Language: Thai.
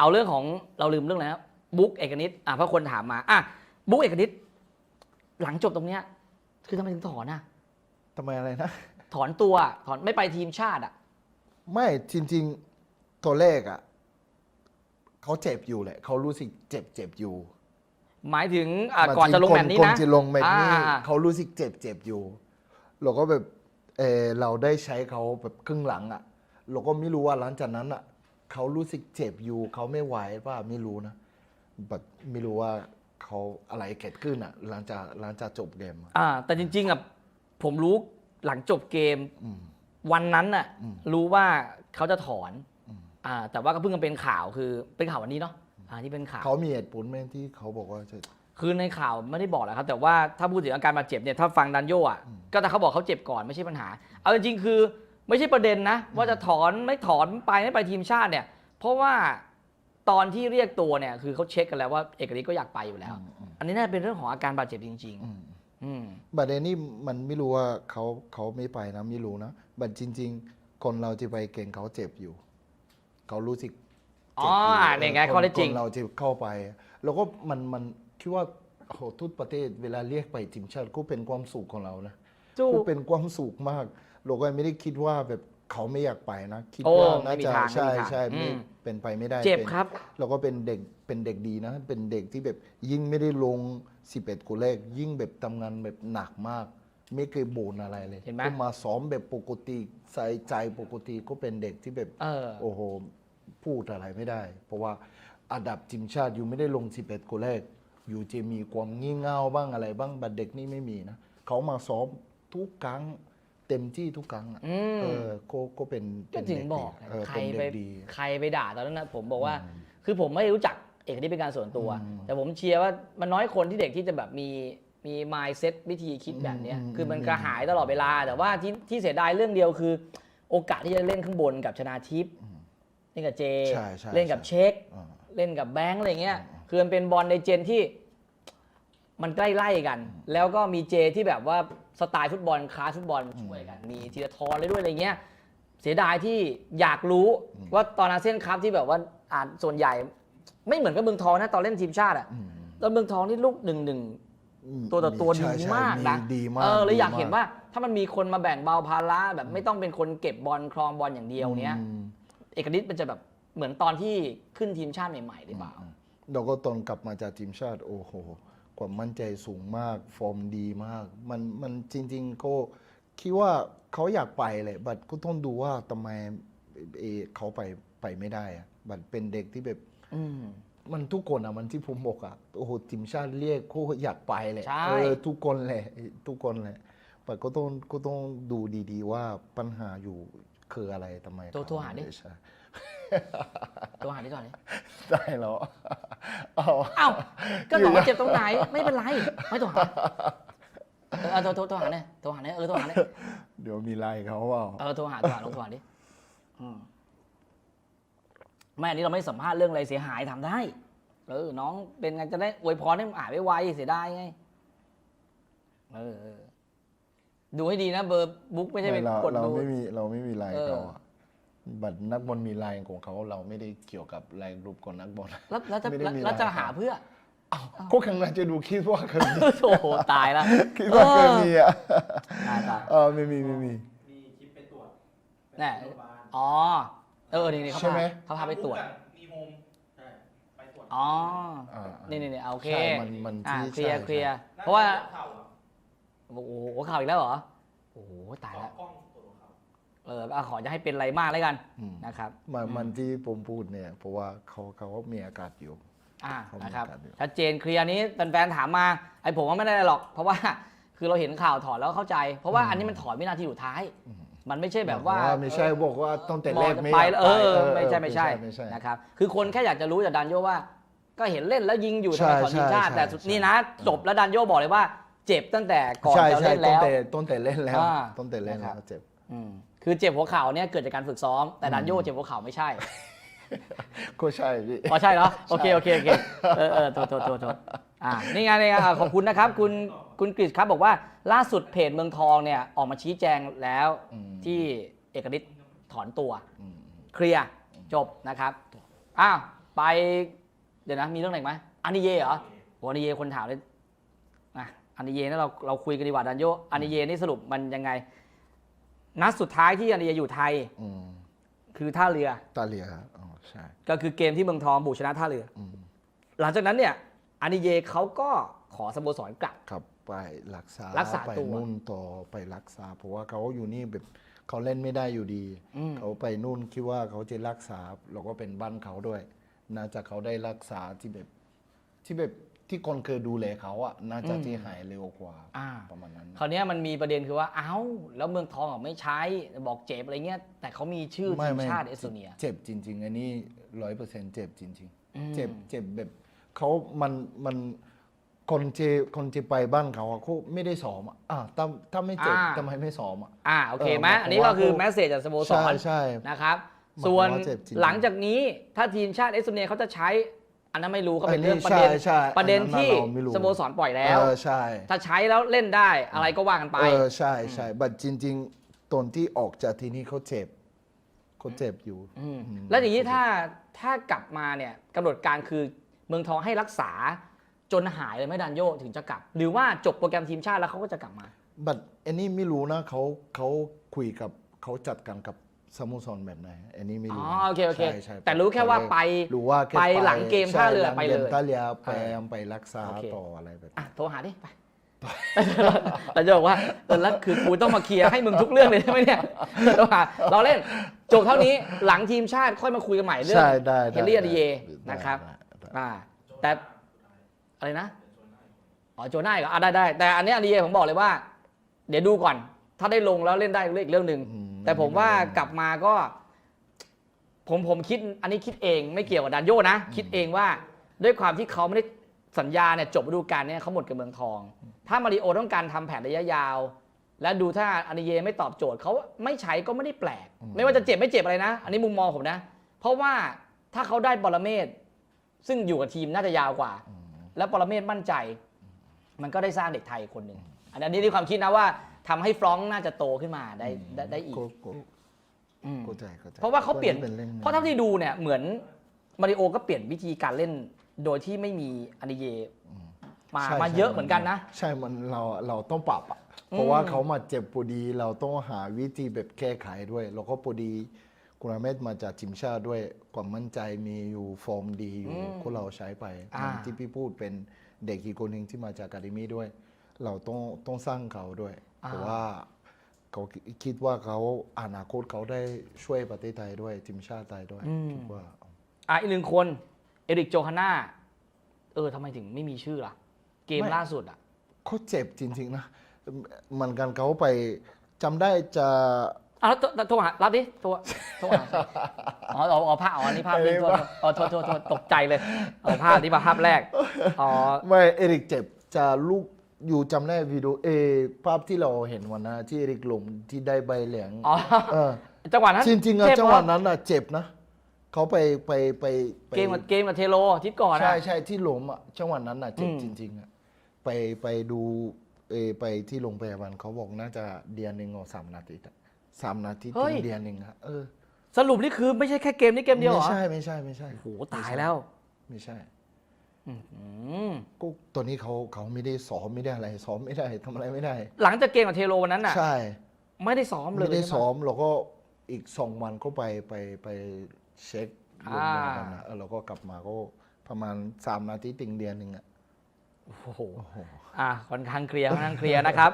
เอาเรื่องของเราลืมเรื่องแล้วบุ๊กเอกนิตอะเพราะคนถามมาอะบุ๊กเอกนิตหลังจบตรงเนี้ย คือทำไมถึงถอนอะทำไมอะไรนะ ถอนตัวถอนไม่ไปทีมชาติอะ ไม่จริง ๆ ตัวเลขอะเขาเจ็บอยู่แหละเขารู้สึกเจ็บเจ็บอยู่หมายถึงอะมาก่อนจะลงที่แมตช์นี้คนนะที่ลงแมตช์นี้อ่าอ่า เขารู้สึกเจ็บเจ็บอยู่ เราก็แบบเออเราได้ใช้เขาแบบครึ่งหลังอะ เราก็ไม่รู้ว่าหลังจากนั้นอะ เขารู้สึกเจ็บอยู่ เขาไม่ไหวป่ะไม่รู้นะแบบไม่รู้ว่าเขาอะไรเกิดขึ้นอะหลังจากหลังจากจบเกมอะอ่า แต่จริงๆอะผมรู้หลังจบเกม อืม วันนั้นน่ะอืมรู้ว่าเขาจะถอนอืม อ่าแต่ว่าก็เพิ่งมาเป็นข่าวคือเป็นข่าววันนี้เนาะอ่าที่เป็นข่าว เขามีเหตุผลไหมที่เขาบอกว่าจะ คือในข่าวไม่ได้บอกแหละครับ แต่ว่าถ้าพูดถึงอาการบาดเจ็บเนี่ยถ้าฟังดันโยอะก็แต่เขาบอกเขาเจ็บก่อนไม่ใช่ปัญหา เอาจริงๆคือ ไม่ใช่ประเด็นนะ ว่าจะถอนไม่ถอนไปไม่ไปทีมชาติเนี่ย เพราะว่าตอนที่เรียกตัวเนี่ย คือเขาเช็คกันแล้วว่าเอกฤทธิ์ก็อยากไปอยู่แล้วอืมอืมอันนี้น่าจะเป็นเรื่องของอาการบาดเจ็บจริงอืมๆอืมบัตรนี้มันไม่รู้ว่าเขาเขาไม่ไปนะไม่รู้นะบัตรจริง ๆ คนเราจะไปเก่งเขาเจ็บอยู่ เขารู้สึกอ๋อเจ็บยู่เนี่ยไงคข้อเท็จจริงคนเราจะเข้าไป แล้วก็มันมันคิดว่าโอ้โหทุกประเทศเวลาเรียกไปทีมชาติก็เป็นความสุขของเรานะจู้ก็เป็นความสุขมาก เราก็ไม่ได้คิดว่าแบบเขาไม่อยากไปนะ คิดโอ้ว่าน่าไม่มีจะทางใช่ไม่มีทางใช่ไม่อืม เป็นไปไม่ได้เจ็บป็น ครับ เราก็เป็นเด็กเป็นเด็กดีนะ เป็นเด็กที่แบบยิ่งไม่ได้ลง 11คนแรก ยิ่งแบบทำงานแบบหนักมาก ไม่เคยบ่นอะไรเลยเห็นไหม ก็มาซ้อมแบบปกติใส่ใจปกติก็เป็นเด็กที่แบบเออ โอ้โหพูดอะไรไม่ได้ เพราะว่าอันดับทีมชาติอยู่ไม่ได้ลง 11คนแรก อยู่จะมีความงี่เง่าบ้างอะไรบ้างบัดเด็กนี่ไม่มีนะเขามาซ้อมทุกครั้ง เต็มที่ทุกครั้งอะอืม เออก็ก็เป็นก็เป็นถึงเด็บอกดีเออใครเป็นไปเด็กดี ใครไปด่าตอนนั้นนะผมบอกว่าอืมคือผมไม่รู้จักเอกนี่เป็นการส่วนตัว อืมแต่ผมเชียร์ว่ามันน้อยคนที่เด็กที่จะแบบมีมี mindset วิธีคิดแบบเนี้ยอืมคือมันอืมกระหายตลอดเวลา แต่ว่าที่ที่เสียดายเรื่องเดียวคือ โอกาสที่จะเล่นข้างบนกับชนาทิพย์เล่นกับเจ ใช่ใช่เล่นกับใช่ เช็ค อ่า เล่นกับแบงค์อะไรเงี้ยอืมคือมันเป็นบอลในเจนที่มันใกล้ๆกัน แล้วก็มีเจที่แบบว่า สไตล์ฟุตบอลคลาสฟุตบอลช่วยกัน มีธีรทรเลยด้วยอะไรเงี้ยเสียดายที่อยากรู้ว่าตอนอาเซียนคัพที่แบบว่าอ่านส่วนใหญ่ ไม่เหมือนกับเมืองทองนะตอนเล่นทีมชาติอะอืมตอนเมืองทองนี่ลูกหนึ่งหนึ่งอืมตัวต่อตัวใช่ดีใช่มากนะดีมากเออเลยอยากดีมเห็นว่าถ้ามันมีคนมาแบ่งเบาภาระแบบไม่ต้องเป็นคนเก็บบอลครองบอลอย่างเดียวเนี้ยอืมเอกนิตมันจะแบบเหมือนตอนที่ขึ้นทีมชาติใหม่ๆหรือเปล่าเราก็ตอนกลับมาจากทีมชาติโอ้โห ความมั่นใจสูงมาก ฟอร์มดีมาก มันมันจริง ๆ ก็คิดว่าเขาอยากไปเลยบัตก็ต้องดูว่าทำไมเอเขาไปไปไม่ได้อะบัตเป็นเด็กที่แบบอืม มันทุกคนอะมันที่ผมบอกอะโอ้โหทีมชาติเรียกก็อยากไปเลยใช่ เออทุกคนเลยทุกคนเลยบัตก็ต้องก็ต้องดูดีๆว่าปัญหาอยู่คืออะไรทำไมโทรโทรหาดิ ใช่ ตัวหาที่ก่อนเลยได้แล้วเอาอ้าวก็บอกว่าเจ็บตรงไหน ไม่เป็นไร ไม่ต้องหาเออเอาโทรโทรโทรหาเนี่ยโทรหาเนี่ยเออโทรหาเนี่ยเดี๋ยวมีไลน์เขาเปล่าเออโทรหาโทรหาลองโทรหาดิอืมไม่อันนี้เราไม่สัมภาษณ์เรื่องอะไรเสียหายทำได้ เออ น้องเป็นไงจะได้อวยพรให้มันอ่านไวๆเสียดายไงเออเออ ดูให้ดีนะ เบอร์บุ๊กไม่ใช่ไปเรากดเราดู ไม่มีเราไม่มีไลน์เออเขาอะ บัตรนักบอลมีไลน์ของเขาเราไม่ได้เกี่ยวกับไลน์กลุ่มของนักบอลแล้วแล้วจะไม่ได้มีแล้วจะไลน์หาเพื่อก็ครั้งนั้นจะดูคิดว่าเคยมีโอ้โหตายแล้วคิดว่าเคยมีอะตายตายเออไม่มีไม่มีมีคลิปไปตรวจแน่โรงพยาบาลอ๋อเออนี่นี่เขาใช่พาไหมเขาพาไปตรวจมีโฮมใช่ไปตรวจอ๋ออ่านี่นี่นี่โอเคใช่มันมันอ่าที่เคลียร์ใช่เคลียร์น่เพราะว่าจหัเข่าอะโอ้โหหัวเข่าอีกแล้วเหรอโอ้โหตายต่อแล้ว เข่าเอออะขอจะให้เป็นอะไรมากแล้วกันอืมนะครับมันมันที่ผมพูดเนี่ย เพราะว่าเขาเขามีอากาศอยู่อ่าเขามีนะครับการอยู่ชัดเจนเคลียร์นี้แฟนๆถามมาไอ้ผมว่าไม่ได้หรอก เพราะว่าคือเราเห็นข่าวถอนแล้วเข้าใจ เพราะว่าอันนี้มันถอนวินาทีสุดท้าย มันไม่ใช่แบบว่าไม่ใช่บอกว่าต้องแต่บอแรกกจะไม่ไปอยากแล้วเออปไม่ใช่ไม่ใช่ไม่ใช่นะครับคือคนแค่อยากจะรู้จากดันโยว่า ก็เห็นเล่นแล้วยิงอยู่ทำใช่ไมถอนทีมชาติใช่แต่สุดใช่นี่นะจบแล้วดันโยบอกเลยว่า เจ็บตั้งแต่ก่อนใช่จะใช่เล่นต้นแล้วแต่ต้นแต่เล่นแล้วอ่าต้นแต่เล่นนะครัแล้วบเจ็บอืม คือเจ็บหัวเข่าเนี่ยเกิดจากการฝึกซ้อม แต่ดันโยเจ็บหัวเข่าไม่ใช่ ก็ใช่พี่ อ๋อใช่เหรอ โอเค โอเค โอเค เออเออโทษโทษโทษโทษอ่า นี่ไงนี่ไงอะขอบคุณนะครับ คุณคุณกฤษครับบอกว่าล่าสุดเพจเมืองทองเนี่ยออกมาชี้แจงแล้วอืม ที่เอกนิตถอนตัว อืมเคลียร์จบนะครับอ้าวไปไปเดี๋ยวนะมีเรื่องไหนอีกไหมอานิเย่เหรอโอ้อานิเย่คนถามเลยอะอานิเย่นั่นเราเราคุยกันดีกว่าดันโยอานิเย่นี่สรุปมันยังไง นัดสุดท้ายที่อานิเย่อยู่ไทย อืมคือท่าเรือ ตาเลียอ๋อใช่ก็คือเกมที่เมืองทองบุกชนะท่าเรือ อืมหลังจากนั้นเนี่ยอานิเย่เขาก็ขอสโมสรกลับ ครับไปรักษารักษาไปตัวนู่นต่อไปรักษา เพราะว่าเขาอยู่นี่แบบเขาเล่นไม่ได้อยู่ดี อืม เขาไปนู่นคิดว่าเขาจะรักษาเราก็เป็นบ้านเขาด้วย น่าจะเขาได้รักษาที่แบบที่แบบ ที่คนเคยดูแลเขาอะน่าจะที่หายเร็วกว่าอ่า ประมาณนั้น คราวเนี้ยมันมีประเด็นคือว่า เอ้า แล้วเมืองทองอะไม่ใช้บอกเจ็บอะไรเงี้ย แต่เขามีชื่อทีมชาติเอสโตเนีย เจ็บจริง ๆ อันนี้ร้อยเปอร์เซ็นต์เจ็บจริง อืม ๆ เจ็บเจ็บแบบเขามันมันคนที่คนที่ไปบ้านเขาอะเขาไม่ได้ซ้อมอะอะถ้าถ้าไม่เจ็บทำไมไม่ซ้อมอะ อ่า โอเคไหมเอออันนี้ก็คือผมว่าแมสเซจจากสโมสใช่รใช่นะครับบอกส่วนว่าเจ็บจริงๆหลังจากนี้ถ้าทีมชาติเอสโตเนียเขาจะใช้ อันนั้นไม่รู้ก็เป็นอันนี้เรื่องประเด็นใช่ใช่ประเด็นอันนั้นที่เราไม่รู้สโมสรปล่อยแล้วเออใช่ถ้าใช้แล้วเล่นได้อะไรก็ว่ากันไป เออใช่ใช่บัดจริง ๆตอนที่ออกจากที่นี่เขาเจ็บเขาเจ็บอยู่มอืมแล้วอย่างนี้ถ้าถ้ากลับมาเนี่ยกำหนดการคือเมืองทองให้รักษาจนหายเลยไหม่ดันโยถึงจะกลับ หรือว่าจบโปรแกรมทีมชาติแล้วเขาก็จะกลับมา บัดอันนี้ไม่รู้นะเขาเขาคุยกับเขาจัดกันกับ สโมสรแบบไหนอันนี้ไม่อ๋อรู้โอเคโอเค ใช่ใช่แต่รู้แค่ว่าไปรู้ว่าแค่ไปหลังเกมท่าเรือใช่ไปเลย หงกมท่าเรือไปเออไปรักษาโอเค ต่ออะไรแบบอะนี้ โทรหาดิไปแต่จะบอกว่าเออแล้วคือกูต้องมาเคลียร์ให้มึงทุกเรื่องเลยใช่ไหมเนี่ยโทรหาเราเล่นจบเท่านี้หลังทีมชาติค่อยมาคุยกันใหม่เรื่องใช่ได้เฮได้นรี่อาดิเยได้นะครับ ได้ได้ อ่า แต่อะไรนะ อ๋อโจน่าอีกเหรออะได้ได้แต่อันนี้อาดิเยผมบอกเลยว่า เดี๋ยวดูก่อน ถ้าได้ลงแล้วเล่นได้เรื่องอีกเรื่องหนึ่งอืม แต่ผมว่ากลับมาก็ ผมผมคิดอันนี้คิดเองไม่เกี่ยวกับดันโยนะ คิดเองว่าด้วยความที่เขาไม่ได้สัญญาเนี่ยจบฤดูกาลเนี่ยเขาหมดกับเมืองทอง ถ้ามาริโอต้องการทำแผนระยะยาว และดูถ้าอานิเยไม่ตอบโจทย์เขาไม่ใช้ก็ไม่ได้แปลกไม่ว่าจะเจ็บไม่เจ็บอะไรนะ อันนี้มุมมองผมนะ เพราะว่าถ้าเขาได้บอลเมศซึ่งอยู่กับทีมน่าจะยาวกว่า แล้วปรเมศมั่นใจ มันก็ได้สร้างเด็กไทยคนหนึ่งอันนี้ที่ความคิดนะว่า ทำให้ฟรองก์น่าจะโตขึ้นมาได้ได้ได้อีกก็ก็อืม เข้าใจเข้าใจเพราะว่าเขาเปลี่ยนคล่เพราะเท่าที่ดูเนี่ยเหมือนมาริโอก็เปลี่ยนวิธีการเล่นโดยที่ไม่มีอานิเยมาใช่มาใช่เยอะเหมือนกันนะ ใช่มันเราเราต้องปรับอะอืมเพราะว่าเขามาเจ็บพอดีเราต้องหาวิธีแบบแก้ไขด้วย แล้วก็พอดีกุราเมศมาจากทีมชาติด้วยความมั่นใจมีอยู่ฟอร์มดีอยู่ก็เราใช้ไปอ่าเหมือนที่พี่พูดเป็นเด็กอีกคนหนึ่งที่มาจากอะคาเดมี่ด้วย เราต้องต้องสร้างเขาด้วย เพราะว่าเขาคิดว่าเขาอนาคตเขาได้ช่วยประเทศไทยด้วยทีมชาติไทยด้วยคิดว่า อะอีกหนึ่งคน เอริกโจฮาน่า เออทำไมถึงไม่มีชื่อล่ะ เกมไม่ ล่าสุดอะ เขาเจ็บจริง ๆ นะเหมือนกันเขาไปจำได้จะ อะแล้วโทรโทรหารับดิโทรโทรหาอ๋ออ๋ออ๋อภาพอ๋ออันนี้ภาพนี้โทษโทษอ๋อโทษโทษโทษตกใจเลยเอาภาพนี้มาภาพแรกอ๋อ ไม่เอริกเจ็บจะลูก อยู่จำได้วิดีโอเออภาพที่เราเห็นวันนั้นที่เอริกลงที่ได้ใบเหลืองอ๋อเออจังหวะนั้นจริงๆอะเจ็บจังเรหวะนั้นอะเจ็บนะเขาไปไปไปไปเกมกับเกมกับเทโลอาทิศก่อนใช่อะใช่ที่ล้มอะจังหวะนั้นอะเจ็บอืมจริงๆอะไปไปดูเออไปที่โรงพยาบาลเขาบอกน่าจะเดือนหนึ่ง or สามนาทีอะสามนาทีถึงเดือนหนึ่งอะเออสรุปนี่คือไม่ใช่แค่เกมนี้เกมเดียวเหรอไม่ใช่ไม่ใช่ไม่ใช่โอ้โหตายแล้ว ไม่ใช่อืม ก็ตอนนี้เขาเขาไม่ได้ซ้อมไม่ได้อะไรซ้อมไม่ได้ทำอะไรไม่ได้ หลังจากเกมกับเทโลวันนั้นน่ะ ใช่ ไม่ได้ซ้อมเลยไม่ได้ใช่ปะซ้อมเราก็อีกสองวันก็ไปไปไปเช็คลงมากันอ่านะเออเราก็กลับมาก็ประมาณสามนาทีติงเดือนหนึ่งอะโอ้โหอะค่อนข้างเคลียร์ค่อนข้างเคลียร์นะครับ